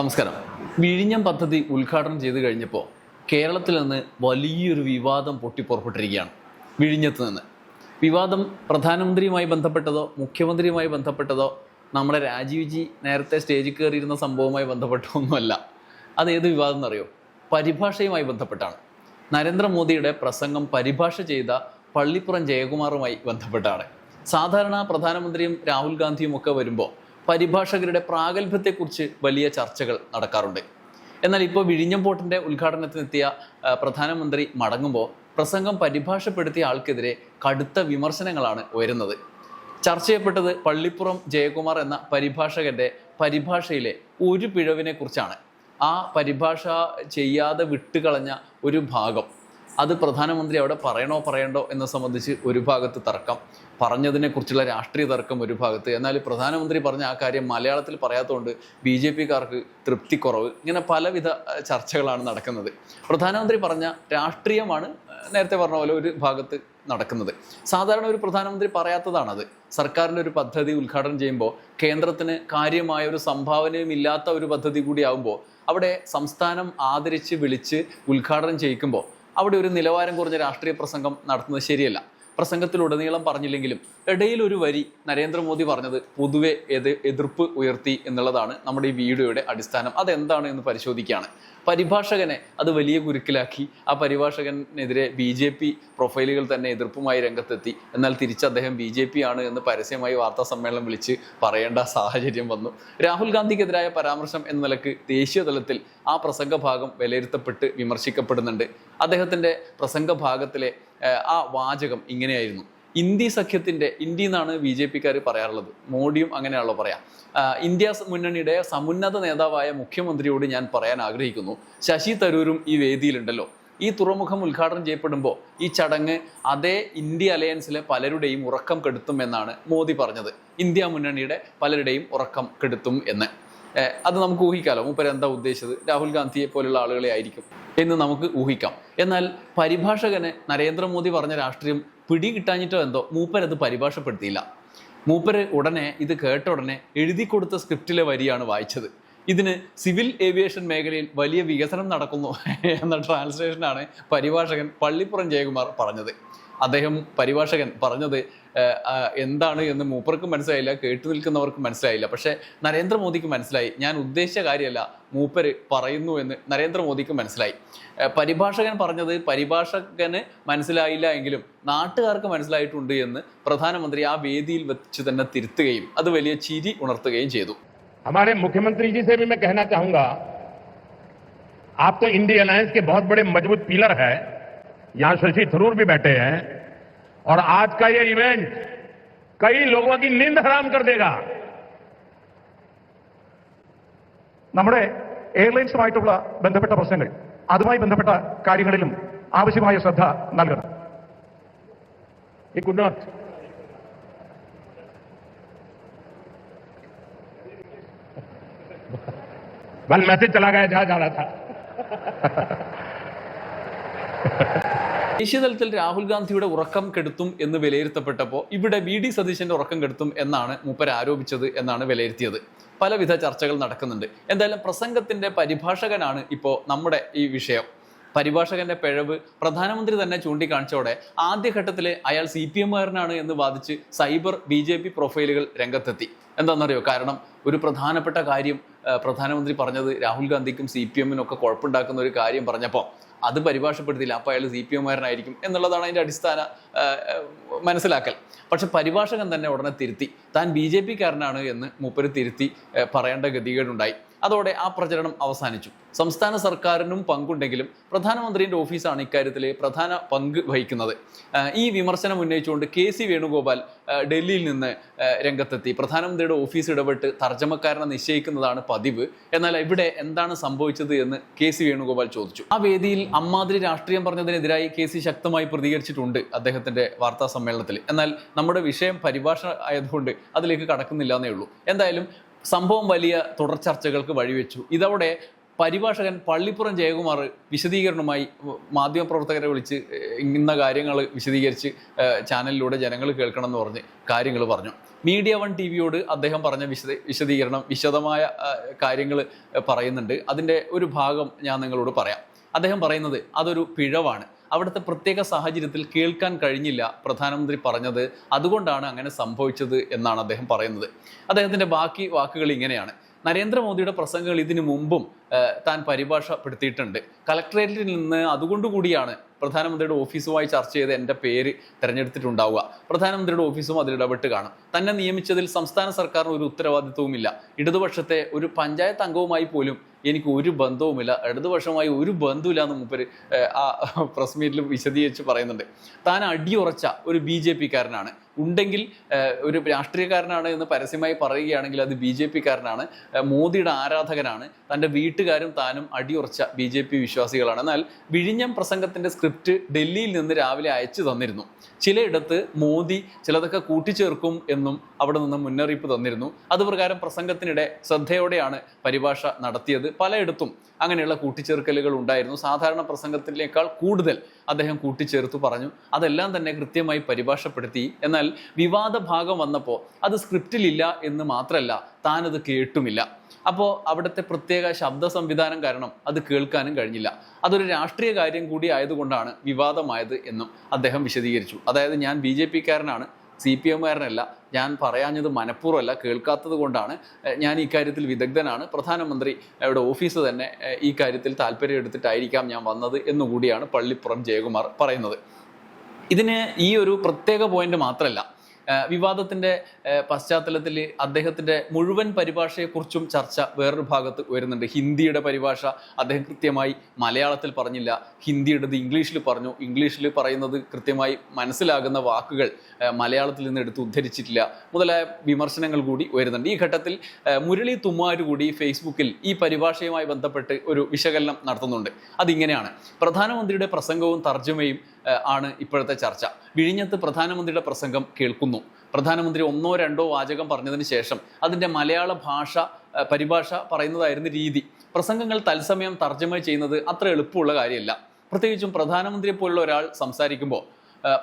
നമസ്കാരം. വിഴിഞ്ഞം പദ്ധതി ഉദ്ഘാടനം ചെയ്ത് കഴിഞ്ഞപ്പോൾ കേരളത്തിൽ നിന്ന് വലിയൊരു വിവാദം പൊട്ടിപ്പുറപ്പെട്ടിരിക്കുകയാണ് വിഴിഞ്ഞത്ത് നിന്ന്. വിവാദം പ്രധാനമന്ത്രിയുമായി ബന്ധപ്പെട്ടതോ മുഖ്യമന്ത്രിയുമായി ബന്ധപ്പെട്ടതോ നമ്മുടെ രാജീവ് ജി നേരത്തെ സ്റ്റേജിൽ കയറിയിരുന്ന സംഭവവുമായി ബന്ധപ്പെട്ട ഒന്നുമല്ല അത് ഏത് വിവാദം എന്നറിയോ? പരിഭാഷയുമായി ബന്ധപ്പെട്ടാണ്. നരേന്ദ്രമോദിയുടെ പ്രസംഗം പരിഭാഷ ചെയ്ത പള്ളിപ്പുറം ജയകുമാറുമായി ബന്ധപ്പെട്ടാണ്. സാധാരണ പ്രധാനമന്ത്രിയും രാഹുൽ ഗാന്ധിയും ഒക്കെ വരുമ്പോൾ പരിഭാഷകരുടെ പ്രാഗൽഭ്യത്തെക്കുറിച്ച് വലിയ ചർച്ചകൾ നടക്കാറുണ്ട്. എന്നാൽ ഇപ്പോൾ വിഴിഞ്ഞം ഉദ്ഘാടനത്തിനെത്തിയ പ്രധാനമന്ത്രി മടങ്ങുമ്പോൾ പ്രസംഗം പരിഭാഷപ്പെടുത്തിയ ആൾക്കെതിരെ കടുത്ത വിമർശനങ്ങളാണ് ഉയരുന്നത്. ചർച്ച ചെയ്യപ്പെട്ടത് പള്ളിപ്പുറം ജയകുമാർ എന്ന പരിഭാഷകന്റെ പരിഭാഷയിലെ ഒരു പിഴവിനെ കുറിച്ചാണ് ആ പരിഭാഷ ചെയ്യാതെ വിട്ടുകളഞ്ഞ ഒരു ഭാഗം. അത് പ്രധാനമന്ത്രി അവിടെ പറയണോ പറയണ്ടോ എന്നെ സംബന്ധിച്ച് ഒരു ഭാഗത്ത് തർക്കം. പറഞ്ഞതിനെക്കുറിച്ചുള്ള രാഷ്ട്രീയ തർക്കം ഒരു ഭാഗത്ത്. എന്നാൽ പ്രധാനമന്ത്രി പറഞ്ഞ ആ കാര്യം മലയാളത്തിൽ പറയാത്തതുകൊണ്ട് ബി ജെ പിക്കാർക്ക് തൃപ്തിക്കുറവ്. ഇങ്ങനെ പലവിധ ചർച്ചകളാണ് നടക്കുന്നത്. പ്രധാനമന്ത്രി പറഞ്ഞ രാഷ്ട്രീയമാണ് നേരത്തെ പറഞ്ഞ പോലെ ഒരു ഭാഗത്ത് നടക്കുന്നത്. സാധാരണ ഒരു പ്രധാനമന്ത്രി പറയാത്തതാണത്. സർക്കാരിന്റെ ഒരു പദ്ധതി ഉദ്ഘാടനം ചെയ്യുമ്പോൾ കേന്ദ്രത്തിന് കാര്യമായ ഒരു സംഭാവനയും ഇല്ലാത്ത ഒരു പദ്ധതി കൂടിയാവുമ്പോൾ അവിടെ സംസ്ഥാനം ആദരിച്ച് വിളിച്ച് ഉദ്ഘാടനം ചെയ്യിക്കുമ്പോൾ അവിടെ ഒരു നിലവാരം കുറഞ്ഞ രാഷ്ട്രീയ പ്രസംഗം നടത്തുന്നത് ശരിയല്ല. പ്രസംഗത്തിലുടനീളം പറഞ്ഞില്ലെങ്കിലും ഇടയിൽ ഒരു വരി നരേന്ദ്രമോദി പറഞ്ഞത് പൊതുവെ എത് എതിർപ്പ് ഉയർത്തി എന്നുള്ളതാണ് നമ്മുടെ ഈ വീഡിയോയുടെ അടിസ്ഥാനം. അതെന്താണ് എന്ന് പരിശോധിക്കുകയാണ്. പരിഭാഷകനെ അത് വലിയ കുരുക്കിലാക്കി ആ പരിഭാഷകനെതിരെ ബി ജെ പി പ്രൊഫൈലുകൾ തന്നെ എതിർപ്പുമായി രംഗത്തെത്തി. എന്നാൽ തിരിച്ച് അദ്ദേഹം ബി ജെ പി ആണ് എന്ന് പരസ്യമായി വാർത്താ സമ്മേളനം വിളിച്ച് പറയേണ്ട സാഹചര്യം വന്നു. രാഹുൽ ഗാന്ധിക്കെതിരായ പരാമർശം എന്ന നിലയ്ക്ക് ദേശീയ തലത്തിൽ ആ പ്രസംഗഭാഗം വിലയിരുത്തപ്പെട്ട് വിമർശിക്കപ്പെടുന്നുണ്ട്. അദ്ദേഹത്തിന്റെ പ്രസംഗ ഭാഗത്തിലെ ഏഹ്, ആ വാചകം ഇങ്ങനെയായിരുന്നു. ഇന്ത്യ സഖ്യത്തിന്റെ ഇന്ത്യ എന്നാണ് ബി ജെ പിക്കാർ പറയാറുള്ളത്. മോഡിയും അങ്ങനെയാണല്ലോ പറയാം. ഇന്ത്യ മുന്നണിയുടെ സമുന്നത നേതാവായ മുഖ്യമന്ത്രിയോട് ഞാൻ പറയാൻ ആഗ്രഹിക്കുന്നു. ശശി തരൂരും ഈ വേദിയിലുണ്ടല്ലോ. ഈ തുറമുഖം ഉദ്ഘാടനം ചെയ്യപ്പെടുമ്പോൾ ഈ ചടങ്ങ് അതേ ഇന്ത്യ അലയൻസിലെ പലരുടെയും ഉറക്കം കെടുത്തും എന്നാണ് മോദി പറഞ്ഞത്. ഇന്ത്യ മുന്നണിയുടെ പലരുടെയും ഉറക്കം കെടുത്തും എന്ന്. അത് നമുക്ക് ഊഹിക്കാലോ. മൂപ്പര് എന്താ ഉദ്ദേശിച്ചത്? രാഹുൽ ഗാന്ധിയെ പോലുള്ള ആളുകളെ ആയിരിക്കും. എന്ന് നമുക്ക് ഊഹിക്കാം. എന്നാൽ പരിഭാഷകന് നരേന്ദ്രമോദി പറഞ്ഞ രാഷ്ട്രീയം പിടികിട്ടാഞ്ഞിട്ടോ എന്തോ മൂപ്പരത് പരിഭാഷപ്പെടുത്തിയില്ല. മൂപ്പര് ഉടനെ ഇത് കേട്ട ഉടനെ എഴുതി കൊടുത്ത സ്ക്രിപ്റ്റിലെ വരിയാണ് വായിച്ചത്. ഇതിന് സിവിൽ ഏവിയേഷൻ മേഖലയിൽ വലിയ വികസനം നടക്കുന്നു എന്ന ട്രാൻസ്ലേഷനാണ് പരിഭാഷകൻ പള്ളിപ്പുറം ജയകുമാർ പറഞ്ഞത്. അദ്ദേഹം പരിഭാഷകൻ പറഞ്ഞത് എന്താണ് എന്ന് മൂപ്പർക്ക് മനസ്സിലായില്ല കേട്ടു നിൽക്കുന്നവർക്ക് മനസ്സിലായില്ല. പക്ഷേ നരേന്ദ്രമോദിക്ക് മനസ്സിലായി. ഞാൻ ഉദ്ദേശിച്ച കാര്യമല്ല മൂപ്പര് പറയുന്നു എന്ന് നരേന്ദ്രമോദിക്ക് മനസ്സിലായി. പരിഭാഷകൻ പറഞ്ഞത് പരിഭാഷകന് മനസ്സിലായില്ല എങ്കിലും നാട്ടുകാർക്ക് മനസ്സിലായിട്ടുണ്ട് എന്ന് പ്രധാനമന്ത്രി ആ വേദിയിൽ വെച്ച് തന്നെ തിരുത്തുകയും അത് വലിയ ചിരി ഉണർത്തുകയും ചെയ്തു. हमारे मुख्यमंत्री जी से भी मैं कहना चाहूंगा आप तो इंडिया अलायंस के बहुत बड़े मजबूत पिलर है यहां शशि थरूर भी बैठे हैं और आज का ये इवेंट कई लोगों की नींद हराम कर देगा നമ്മുടെ എയർലൈൻസുമായിട്ടുള്ള ബന്ധപ്പെട്ട പ്രശ്നങ്ങൾ അതുമായി ബന്ധപ്പെട്ട കാര്യങ്ങളിലും ആവശ്യമായ ശ്രദ്ധ നൽകണം ये कुड नॉट वेल मैसेज चला गया जहां जा रहा था ദേശീയതലത്തിൽ രാഹുൽ ഗാന്ധിയുടെ ഉറക്കം കെടുത്തും എന്ന് വിലയിരുത്തപ്പെട്ടപ്പോൾ ഇവിടെ വി ഡി സതീശന്റെ ഉറക്കം കെടുത്തും എന്നാണ് മൂപ്പർ ആരോപിച്ചത് എന്നാണ് വിലയിരുത്തിയത് പലവിധ ചർച്ചകൾ നടക്കുന്നുണ്ട് എന്തായാലും പ്രസംഗത്തിന്റെ പരിഭാഷകനാണ് ഇപ്പോൾ നമ്മുടെ ഈ വിഷയം പരിഭാഷകന്റെ പിഴവ് പ്രധാനമന്ത്രി തന്നെ ചൂണ്ടിക്കാണിച്ചോടെ ആദ്യഘട്ടത്തിൽ അയാൾ സി പി എമ്മുകാരനാണ് എന്ന് വാദിച്ച് സൈബർ ബി ജെ പി പ്രൊഫൈലുകൾ രംഗത്തെത്തി എന്താണെന്നറിയോ കാരണം ഒരു പ്രധാനപ്പെട്ട കാര്യം ആ, പ്രധാനമന്ത്രി പറഞ്ഞത് രാഹുൽ ഗാന്ധിക്കും സി പി ഒക്കെ കുഴപ്പമുണ്ടാക്കുന്ന ഒരു കാര്യം പറഞ്ഞപ്പോൾ അത് പരിഭാഷപ്പെടുത്തില്ല. അപ്പോൾ അയാൾ സി പി എമ്മുകാരനായിരിക്കും എന്നുള്ളതാണ് അതിന്റെ അടിസ്ഥാന മനസ്സിലാക്കൽ. പക്ഷെ പരിഭാഷകൻ തന്നെ ഉടനെ തിരുത്തി. താൻ ബി ജെ പിക്കാരനാണ് എന്ന് മൂപ്പര് തിരുത്തി പറയേണ്ട ഗതികേടുണ്ടായി. അതോടെ ആ പ്രചരണം അവസാനിച്ചു. സംസ്ഥാന സർക്കാരിനും പങ്കുണ്ടെങ്കിലും പ്രധാനമന്ത്രിയുടെ ഓഫീസാണ് ഇക്കാര്യത്തിൽ പ്രധാന പങ്ക് വഹിക്കുന്നത്. ഈ വിമർശനം ഉന്നയിച്ചുകൊണ്ട് കെ സി വേണുഗോപാൽ ഡൽഹിയിൽ നിന്ന് രംഗത്തെത്തി. പ്രധാനമന്ത്രിയുടെ ഓഫീസ് ഇടപെട്ട് തർജമക്കാരനെ നിശ്ചയിക്കുന്നതാണ് പതിവ്. എന്നാൽ ഇവിടെ എന്താണ് സംഭവിച്ചത് എന്ന് കെ സി വേണുഗോപാൽ ചോദിച്ചു. ആ വേദിയിൽ അമ്മാതിരി രാഷ്ട്രീയം പറഞ്ഞതിനെതിരായി കെ സി ശക്തമായി പ്രതികരിച്ചിട്ടുണ്ട് അദ്ദേഹത്തിന്റെ വാർത്താ സമ്മേളനത്തിൽ എന്നാൽ നമ്മുടെ വിഷയം പരിഭാഷ ആയതുകൊണ്ട് അതിലേക്ക് കടക്കുന്നില്ല എന്നേ ഉള്ളൂ. എന്തായാലും സംഭവം വലിയ തുടർ ചർച്ചകൾക്ക് വഴിവെച്ചു. ഇതോടെ പരിഭാഷകൻ പള്ളിപ്പുറം ജയകുമാർ വിശദീകരണമായി മാധ്യമപ്രവർത്തകരെ വിളിച്ച് ഇന്ന കാര്യങ്ങൾ വിശദീകരിച്ച് ചാനലിലൂടെ ജനങ്ങൾ കേൾക്കണം എന്ന് പറഞ്ഞ് കാര്യങ്ങൾ പറഞ്ഞു. മീഡിയ വൺ ടി വിയോട് അദ്ദേഹം പറഞ്ഞ വിശദ വിശദീകരണം വിശദമായ കാര്യങ്ങൾ പറയുന്നുണ്ട്. അതിന്റെ ഒരു ഭാഗം ഞാൻ നിങ്ങളോട് പറയാം. അദ്ദേഹം പറയുന്നത് അതൊരു പിഴവാണ്. അവിടുത്തെ പ്രത്യേക സാഹചര്യത്തിൽ കേൾക്കാൻ കഴിഞ്ഞില്ല പ്രധാനമന്ത്രി പറഞ്ഞത് അതുകൊണ്ടാണ് അങ്ങനെ സംഭവിച്ചത് എന്നാണ് അദ്ദേഹം പറയുന്നത്. അദ്ദേഹത്തിന്റെ ബാക്കി വാക്കുകൾ ഇങ്ങനെയാണ്. നരേന്ദ്രമോദിയുടെ പ്രസംഗങ്ങൾ ഇതിനു മുമ്പും താൻ പരിഭാഷപ്പെടുത്തിയിട്ടുണ്ട്. കളക്ടറേറ്റിൽ നിന്ന് അതുകൊണ്ടുകൂടിയാണ് പ്രധാനമന്ത്രിയുടെ ഓഫീസുമായി ചർച്ച ചെയ്ത് എന്റെ പേര് തിരഞ്ഞെടുത്തിട്ടുണ്ടാവുക. പ്രധാനമന്ത്രിയുടെ ഓഫീസും അതിൽ ഇടപെട്ട് കാണും. തന്നെ നിയമിച്ചതിൽ സംസ്ഥാന സർക്കാരിന് ഒരു ഉത്തരവാദിത്വവുമില്ല. ഇടതുപക്ഷത്തെ ഒരു പഞ്ചായത്ത് അംഗവുമായി പോലും എനിക്ക് ഒരു ബന്ധവുമില്ല. ഇടതുപക്ഷമായി ഒരു ബന്ധവുമില്ല എന്ന് മൂപ്പര് ആ പ്രസ് മീറ്റിൽ വിശദീകരിച്ച് പറയുന്നുണ്ട്. താൻ അടിയുറച്ച ഒരു ബി ജെ പിക്കാരനാണ്. ഉണ്ടെങ്കിൽ ഒരു രാഷ്ട്രീയക്കാരനാണ് എന്ന് പരസ്യമായി പറയുകയാണെങ്കിൽ അത് ബി ജെ പിക്കാരനാണ്. മോദിയുടെ ആരാധകനാണ്. തന്റെ വീട്ടുകാരും താനും അടിയുറച്ച ബി ജെ പി വിശ്വാസികളാണ്. എന്നാൽ വിഴിഞ്ഞം പ്രസംഗത്തിന്റെ സ്ക്രിപ്റ്റ് ഡൽഹിയിൽ നിന്ന് രാവിലെ അയച്ചു തന്നിരുന്നു. ചിലയിടത്ത് മോദി ചിലതൊക്കെ കൂട്ടിച്ചേർക്കും എന്നും അവിടെ നിന്ന് മുന്നറിയിപ്പ് തന്നിരുന്നു. അതുപ്രകാരം പ്രസംഗത്തിനിടെ ശ്രദ്ധയോടെയാണ് പരിഭാഷ നടത്തിയത്. പലയിടത്തും അങ്ങനെയുള്ള കൂട്ടിച്ചേർക്കലുകൾ ഉണ്ടായിരുന്നു. സാധാരണ പ്രസംഗത്തിനേക്കാൾ കൂടുതൽ അദ്ദേഹം കൂട്ടിച്ചേർത്തു പറഞ്ഞു അതെല്ലാം തന്നെ കൃത്യമായി പരിഭാഷപ്പെടുത്തി. എന്നാൽ വിവാദ ഭാഗം വന്നപ്പോൾ അത് സ്ക്രിപ്റ്റിലില്ല എന്ന് മാത്രമല്ല താനത് കേട്ടുമില്ല. അപ്പോൾ അവിടുത്തെ പ്രത്യേക ശബ്ദ സംവിധാനം കാരണം അത് കേൾക്കാനും കഴിഞ്ഞില്ല. അതൊരു രാഷ്ട്രീയ കാര്യം കൂടി ആയതുകൊണ്ടാണ് വിവാദമായത് എന്നും അദ്ദേഹം വിശദീകരിച്ചു. അതായത് ഞാൻ ബി ജെ പിക്കാരനാണ്. സി പി എമ്മുകാരനല്ല ഞാൻ പറയാഞ്ഞത് മനഃപൂർവമല്ല കേൾക്കാത്തത് കൊണ്ടാണ്. ഞാൻ ഈ കാര്യത്തിൽ വിദഗ്ധനാണ്. പ്രധാനമന്ത്രി യുടെ ഓഫീസ് തന്നെ ഈ കാര്യത്തിൽ താല്പര്യം എടുത്തിട്ടായിരിക്കാം ഞാൻ വന്നത് എന്നുകൂടിയാണ് പള്ളിപ്പുറം ജയകുമാർ പറയുന്നത്. ഇതിന് ഈ ഒരു പ്രത്യേക പോയിന്റ് മാത്രമല്ല വിവാദത്തിന്റെ പശ്ചാത്തലത്തിൽ അദ്ദേഹത്തിന്റെ മുഴുവൻ പരിഭാഷയെക്കുറിച്ചും ചർച്ച വേറൊരു ഭാഗത്ത് വരുന്നുണ്ട്. ഹിന്ദിയുടെ പരിഭാഷ അദ്ദേഹം കൃത്യമായി മലയാളത്തിൽ പറഞ്ഞില്ല. ഹിന്ദിയുടേത് ഇംഗ്ലീഷിൽ പറഞ്ഞു. ഇംഗ്ലീഷിൽ പറയുന്നത് കൃത്യമായി മനസ്സിലാകുന്ന വാക്കുകൾ മലയാളത്തിൽ നിന്ന് എടുത്ത് ഉദ്ധരിച്ചിട്ടില്ല. മുതലായ വിമർശനങ്ങൾ കൂടി വരുന്നുണ്ട്. ഈ ഘട്ടത്തിൽ മുരളി തുമ്മാര് കൂടി ഫേസ്ബുക്കിൽ ഈ പരിഭാഷയുമായി ബന്ധപ്പെട്ട് ഒരു വിശകലനം നടത്തുന്നുണ്ട്. അതിങ്ങനെയാണ്. പ്രധാനമന്ത്രിയുടെ പ്രസംഗവും തർജമയും ആണ് ഇപ്പോഴത്തെ ചർച്ച. വിഴിഞ്ഞത്ത് പ്രധാനമന്ത്രിയുടെ പ്രസംഗം കേൾക്കുന്നു. പ്രധാനമന്ത്രി ഒന്നോ രണ്ടോ വാചകം പറഞ്ഞതിന് ശേഷം അതിന്റെ മലയാള ഭാഷ പരിഭാഷ പറയുന്നതായിരുന്നു രീതി. പ്രസംഗങ്ങൾ തത്സമയം തർജമ ചെയ്യുന്നത് അത്ര എളുപ്പമുള്ള കാര്യമല്ല. പ്രത്യേകിച്ചും പ്രധാനമന്ത്രിയെ പോലുള്ള ഒരാൾ സംസാരിക്കുമ്പോൾ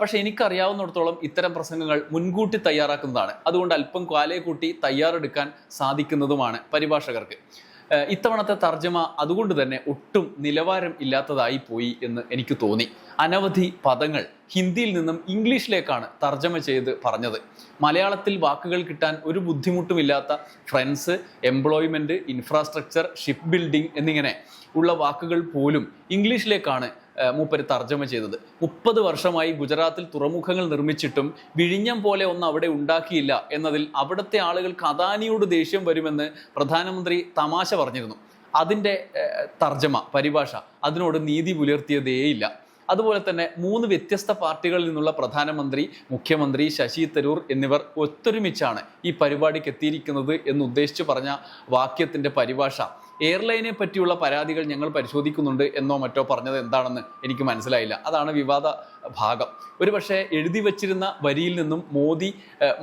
പക്ഷേ എനിക്കറിയാവുന്നിടത്തോളം ഇത്തരം പ്രസംഗങ്ങൾ മുൻകൂട്ടി തയ്യാറാക്കുന്നതാണ്. അതുകൊണ്ട് അല്പം കാലേ കൂട്ടി തയ്യാറെടുക്കാൻ സാധിക്കുന്നതുമാണ് പരിഭാഷകർക്ക്. ഇത്തവണത്തെ തർജമ അതുകൊണ്ട് തന്നെ ഒട്ടും നിലവാരം ഇല്ലാത്തതായി പോയി എന്ന് എനിക്ക് തോന്നി. അനവധി പദങ്ങൾ ഹിന്ദിയിൽ നിന്നും ഇംഗ്ലീഷിലേക്കാണ് തർജമ ചെയ്ത് പറഞ്ഞത്. മലയാളത്തിൽ വാക്കുകൾ കിട്ടാൻ ഒരു ബുദ്ധിമുട്ടുമില്ലാത്ത friends employment infrastructure ship building എന്നിങ്ങനെ ഉള്ള വാക്കുകൾ പോലും ഇംഗ്ലീഷിലേക്കാണ് മൂപ്പര് തർജമ ചെയ്തത്. മുപ്പത് വർഷമായി ഗുജറാത്തിൽ തുറമുഖങ്ങൾ നിർമ്മിച്ചിട്ടും വിഴിഞ്ഞം പോലെ ഒന്നും അവിടെ ഉണ്ടാക്കിയില്ല എന്നതിൽ അവിടുത്തെ ആളുകൾക്ക് അദാനിയോട് ദേഷ്യം വരുമെന്ന് പ്രധാനമന്ത്രി തമാശ പറഞ്ഞിരുന്നു. അതിന്റെ തർജമ പരിഭാഷ അതിനോട് നീതി പുലർത്തിയതേയില്ല. അതുപോലെ തന്നെ മൂന്ന് വ്യത്യസ്ത പാർട്ടികളിൽ നിന്നുള്ള പ്രധാനമന്ത്രി മുഖ്യമന്ത്രി ശശി തരൂർ എന്നിവർ ഒത്തൊരുമിച്ചാണ് ഈ പരിപാടിക്ക് എത്തിയിരിക്കുന്നത് എന്നുദ്ദേശിച്ച് പറഞ്ഞ വാക്യത്തിന്റെ പരിഭാഷ. എയർലൈനെ പറ്റിയുള്ള പരാതികൾ ഞങ്ങൾ പരിശോധിക്കുന്നുണ്ട് എന്നോ മറ്റോ പറഞ്ഞത് എന്താണെന്ന് എനിക്ക് മനസ്സിലായില്ല. അതാണ് വിവാദ ഭാഗം. ഒരുപക്ഷെ എഴുതി വച്ചിരുന്ന വരിയിൽ നിന്നും മോദി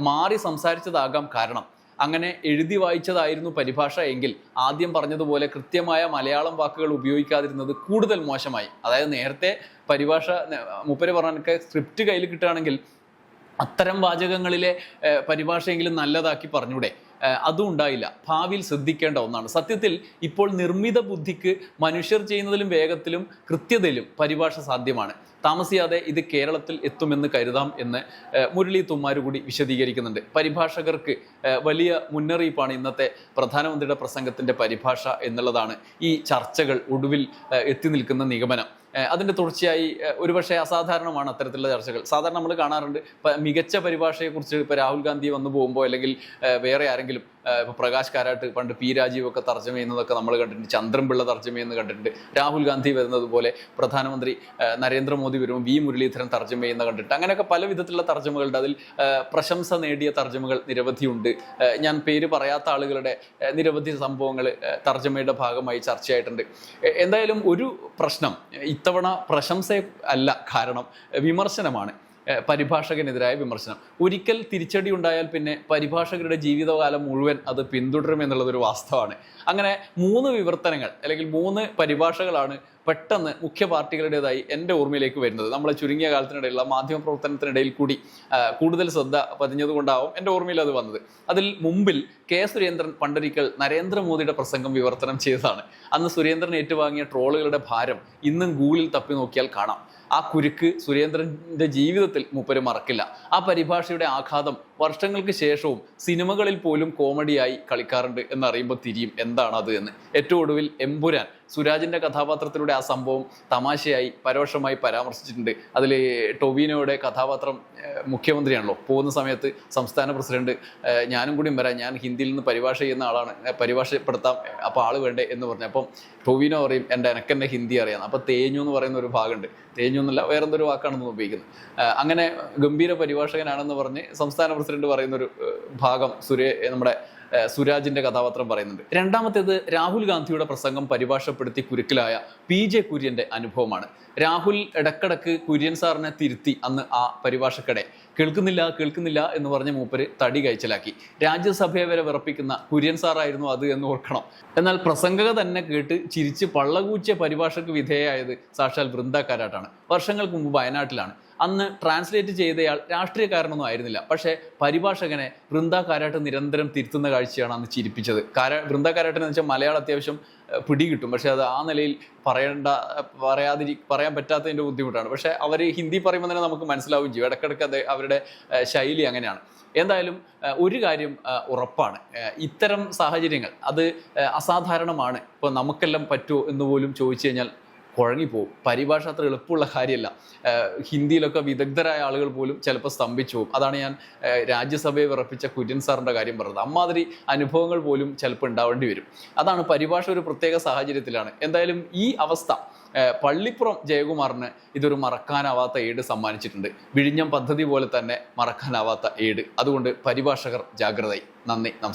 മാറി സംസാരിച്ചതാകാം കാരണം. അങ്ങനെ എഴുതി വായിച്ചതായിരുന്നു പരിഭാഷ എങ്കിൽ ആദ്യം പറഞ്ഞതുപോലെ കൃത്യമായ മലയാളം വാക്കുകൾ ഉപയോഗിക്കാതിരുന്നത് കൂടുതൽ മോശമായി. അതായത് നേരത്തെ പരിഭാഷ മുപ്പര് പറഞ്ഞൊക്കെ സ്ക്രിപ്റ്റ് കയ്യിൽ കിട്ടുകയാണെങ്കിൽ അത്തരം വാചകങ്ങളിലെ പരിഭാഷയെങ്കിലും നല്ലതാക്കി പറഞ്ഞൂടെ. അതും ഉണ്ടായില്ല. ഭാവിയിൽ ശ്രദ്ധിക്കേണ്ട ഒന്നാണ്. സത്യത്തിൽ ഇപ്പോൾ നിർമ്മിത ബുദ്ധിക്ക് മനുഷ്യർ ചെയ്യുന്നതിലും വേഗത്തിലും കൃത്യതയിലും പരിഭാഷ സാധ്യമാണ്. താമസിയാതെ ഇത് കേരളത്തിൽ എത്തുമെന്ന് കരുതാം എന്ന് മുരളി തുമ്മാരുകൂടി വിശദീകരിക്കുന്നുണ്ട്. പരിഭാഷകർക്ക് വലിയ മുന്നറിയിപ്പാണ് ഇന്നത്തെ പ്രധാനമന്ത്രിയുടെ പ്രസംഗത്തിന്റെ പരിഭാഷ എന്നുള്ളതാണ് ഈ ചർച്ചകൾ ഒടുവിൽ എത്തി നിൽക്കുന്ന നിഗമനം. അതിന്റെ തുടർച്ചയായി ഒരുപക്ഷെ അസാധാരണമാണ് അത്തരത്തിലുള്ള ചർച്ചകൾ. സാധാരണ നമ്മൾ കാണാറുണ്ട് മികച്ച പരിഭാഷയെക്കുറിച്ച് ഇപ്പോൾ രാഹുൽ ഗാന്ധി വന്നു പോകുമ്പോൾ അല്ലെങ്കിൽ വേറെ ആരെങ്കിലും ഏഹ് ഇപ്പൊ പ്രകാശ് കാരാട്ട് പണ്ട് പി രാജീവ് ഒക്കെ തർജമ ചെയ്യുന്നതൊക്കെ നമ്മൾ കണ്ടിട്ടുണ്ട്. ചന്ദ്രൻപിള്ള തർജമ ചെയ്യുന്നത് കണ്ടിട്ടുണ്ട്. രാഹുൽ ഗാന്ധി വരുന്നത് പോലെ പ്രധാനമന്ത്രി നരേന്ദ്രമോദി വരുമ്പോൾ വി മുരളീധരൻ തർജമ ചെയ്യുന്ന കണ്ടിട്ട് അങ്ങനെയൊക്കെ പല വിധത്തിലുള്ള തർജമകളുണ്ട്. അതിൽ പ്രശംസ നേടിയ തർജമകൾ നിരവധിയുണ്ട്. ഞാൻ പേര് പറയാത്ത ആളുകളുടെ നിരവധി സംഭവങ്ങൾ തർജമയുടെ ഭാഗമായി ചർച്ചയായിട്ടുണ്ട്. എന്തായാലും ഒരു പ്രശ്നം ഇത്തവണ പ്രശംസ അല്ല കാരണം വിമർശനമാണ്. പരിഭാഷകനെതിരായ വിമർശനം. ഒരിക്കൽ തിരിച്ചടി ഉണ്ടായാൽ പിന്നെ പരിഭാഷകരുടെ ജീവിതകാലം മുഴുവൻ അത് പിന്തുടരും എന്നുള്ളതൊരു വാസ്തവമാണ്. അങ്ങനെ മൂന്ന് വിവർത്തനങ്ങൾ അല്ലെങ്കിൽ മൂന്ന് പരിഭാഷകളാണ് പെട്ടെന്ന് മുഖ്യ പാർട്ടികളുടേതായി എന്റെ ഓർമ്മയിലേക്ക് വരുന്നത്. നമ്മളെ ചുരുങ്ങിയ കാലത്തിനിടയിലുള്ള മാധ്യമ പ്രവർത്തനത്തിനിടയിൽ കൂടി കൂടുതൽ ശ്രദ്ധ പതിഞ്ഞതുകൊണ്ടാവും എന്റെ ഓർമ്മയിൽ അത് വന്നത്. അതിൽ മുമ്പിൽ കെ സുരേന്ദ്രൻ പണ്ടൊരിക്കൽ നരേന്ദ്രമോദിയുടെ പ്രസംഗം വിവർത്തനം ചെയ്തതാണ്. അന്ന് സുരേന്ദ്രൻ ഏറ്റുവാങ്ങിയ ട്രോളുകളുടെ ഭാരം ഇന്നും ഗൂഗിളിൽ തപ്പി നോക്കിയാൽ കാണാം. ആ കുരുക്ക് സുരേന്ദ്രന്റെ ജീവിതത്തിൽ മൂപ്പര് മറക്കില്ല. ആ പരിഭാഷയുടെ ആഘാതം വർഷങ്ങൾക്ക് ശേഷവും സിനിമകളിൽ പോലും കോമഡിയായി കളിക്കാറുണ്ട് എന്നറിയുമ്പോൾ തിരിയും എന്താണ് അത് എന്ന്. ഏറ്റവും ഒടുവിൽ എമ്പുരാൻ സുരാജിന്റെ കഥാപാത്രത്തിലൂടെ ആ സംഭവം തമാശയായി പരോക്ഷമായി പരാമർശിച്ചിട്ടുണ്ട്. അതിൽ ടൊവിനോയുടെ കഥാപാത്രം മുഖ്യമന്ത്രിയാണല്ലോ. പോകുന്ന സമയത്ത് സംസ്ഥാന പ്രസിഡന്റ് ഞാനും കൂടി വരാം. ഞാൻ ഹിന്ദിയിൽ നിന്ന് പരിഭാഷ ചെയ്യുന്ന ആളാണ്. പരിഭാഷപ്പെടുത്താം. അപ്പോൾ ആൾ വേണ്ടേ എന്ന് പറഞ്ഞു. അപ്പം ടൊവിനോ പറയും എന്റെ എനക്കെന്നെ ഹിന്ദി അറിയാം. അപ്പോൾ തേഞ്ഞു എന്ന് പറയുന്ന ഒരു ഭാഗമുണ്ട്. തേഞ്ഞു എന്നല്ല വേറെന്തൊരു വാക്കാണെന്ന് ഉപയോഗിക്കുന്നത്. അങ്ങനെ ഗംഭീര പരിഭാഷകനാണെന്ന് പറഞ്ഞ് സംസ്ഥാന പ്രസിഡന്റ് പറയുന്നൊരു ഒരു ഭാഗം സുരേ നമ്മുടെ സുരാജിന്റെ കഥാപാത്രം പറയുന്നുണ്ട്. രണ്ടാമത്തേത് രാഹുൽ ഗാന്ധിയുടെ പ്രസംഗം പരിഭാഷപ്പെടുത്തി കുരുക്കിലായ പി ജെ കുര്യന്റെ അനുഭവമാണ്. രാഹുൽ ഇടക്കിടക്ക് കുര്യൻ സാറിനെ തിരുത്തി അന്ന് ആ പരിഭാഷക്കടെ കേൾക്കുന്നില്ല കേൾക്കുന്നില്ല എന്ന് പറഞ്ഞ മൂപ്പര് തടി കഴിച്ചലാക്കി രാജ്യസഭയെ വരെ വിറപ്പിക്കുന്ന കുര്യൻ സാറായിരുന്നു അത് എന്ന് ഓർക്കണം. എന്നാൽ പ്രസംഗക തന്നെ കേട്ട് ചിരിച്ച് പള്ളകൂച്ചിയ പരിഭാഷക്ക് വിധേയമായത് സാക്ഷാൽ വൃന്ദ കാരാട്ടാണ് വർഷങ്ങൾക്ക് മുമ്പ് വയനാട്ടിലാണ്. അന്ന് ട്രാൻസ്ലേറ്റ് ചെയ്തയാൾ രാഷ്ട്രീയക്കാരനൊന്നും ആയിരുന്നില്ല. പക്ഷേ പരിഭാഷകനെ വൃന്ദ കാരാട്ട് നിരന്തരം തിരുത്തുന്ന കാഴ്ചയാണ് അന്ന് ചിരിപ്പിച്ചത്. കാര വൃന്ദ കാരാട്ടെന്ന് വെച്ചാൽ മലയാളം അത്യാവശ്യം പിടികിട്ടും. പിടി കിട്ടും പക്ഷേ അത് ആ നിലയിൽ പറയേണ്ട പറയാതിരി പറയാൻ പറ്റാത്തതിന്റെ ബുദ്ധിമുട്ടാണ്. പക്ഷേ അവർ ഹിന്ദി പറയുമ്പോൾ തന്നെ നമുക്ക് മനസ്സിലാവുകയും ചെയ്യും. ഇടയ്ക്കിടയ്ക്ക് അത് അവരുടെ ശൈലി അങ്ങനെയാണ്. എന്തായാലും ഒരു കാര്യം ഉറപ്പാണ്. ഇത്തരം സാഹചര്യങ്ങൾ അത് അസാധാരണമാണ്. ഇപ്പോൾ നമുക്കെല്ലാം പറ്റുമോ എന്ന് പോലും ചോദിച്ചു കഴിഞ്ഞാൽ കുഴങ്ങിപ്പോവും പരിഭാഷ അത്ര എളുപ്പമുള്ള കാര്യമല്ല. ഹിന്ദിയിലൊക്കെ വിദഗ്ധരായ ആളുകൾ പോലും ചിലപ്പോൾ സ്തംഭിച്ചു പോകും. അതാണ് ഞാൻ രാജ്യസഭയെ വിറപ്പിച്ച കുര്യൻ സാറിന്റെ കാര്യം പറഞ്ഞത്. അമ്മാതിരി അനുഭവങ്ങൾ പോലും ചിലപ്പോൾ ഉണ്ടാവേണ്ടി വരും. അതാണ് പരിഭാഷ ഒരു പ്രത്യേക സാഹചര്യത്തിലാണ്. എന്തായാലും ഈ അവസ്ഥ പള്ളിപ്പുറം ജയകുമാറിന് ഇതൊരു മറക്കാനാവാത്ത ഏട് സമ്മാനിച്ചിട്ടുണ്ട്. വിഴിഞ്ഞം പദ്ധതി പോലെ തന്നെ മറക്കാനാവാത്ത ഏട്. അതുകൊണ്ട് പരിഭാഷകർ ജാഗ്രതയായി നന്ദി നമസ്കാരം.